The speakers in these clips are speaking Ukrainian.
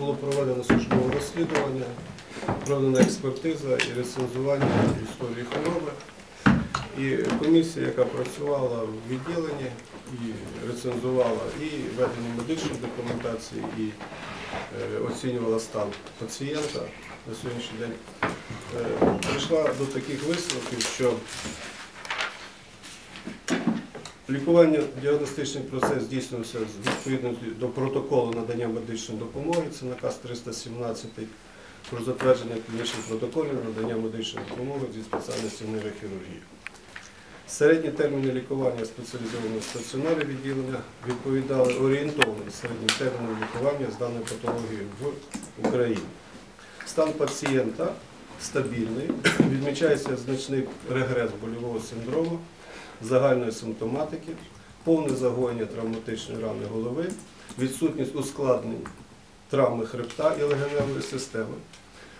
Було проведено службове розслідування, проведена експертиза і рецензування історії хвороби. І комісія, яка працювала в відділенні і рецензувала і ведення медичної документації, і е, оцінювала стан пацієнта на сьогоднішній день, е, прийшла до таких висновків, що Лікування діагностичний процес здійснювався з відповідності до протоколу надання медичної допомоги. Це наказ 317 про затвердження клінічних протоколів надання медичної допомоги зі спеціальності нейрохірургії. Середні терміни лікування спеціалізованого стаціонарі відділення відповідали орієнтовним середнім термінам лікування з даною патологією в Україні. Стан пацієнта стабільний, відмічається значний регрес больового синдрому загальної симптоматики, повне загоєння травматичної рани голови, відсутність ускладнень травми хребта і легеневої системи.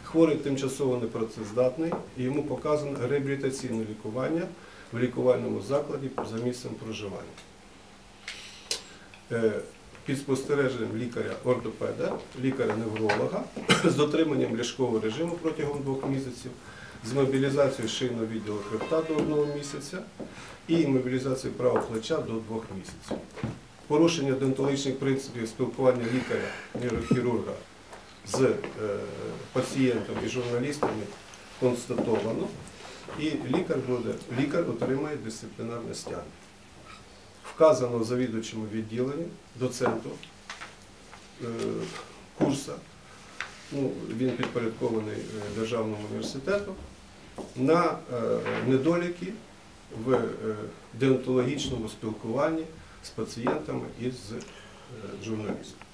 Хворий тимчасово непрацездатний і йому показано реабілітаційне лікування в лікувальному закладі за місцем проживання. Е, Під спостереженням лікаря-ортопеда, лікаря-невролога з дотриманням ліжкового режиму протягом двох місяців, з мобілізацією шийного відділу хребта до одного місяця і мобілізацію правого плеча до двох місяців. Порушення дентологічних принципів спілкування лікаря, нейрохірурга з е, пацієнтом і журналістами констатовано, і лікар буде, лікар отримає дисциплінарне стягнення. Вказано завідувачому відділенні, доценту е, курса, ну, він підпорядкований е, Державному університету, на е, недоліки в е, деонтологічному спілкуванні з пацієнтами і з журналістами.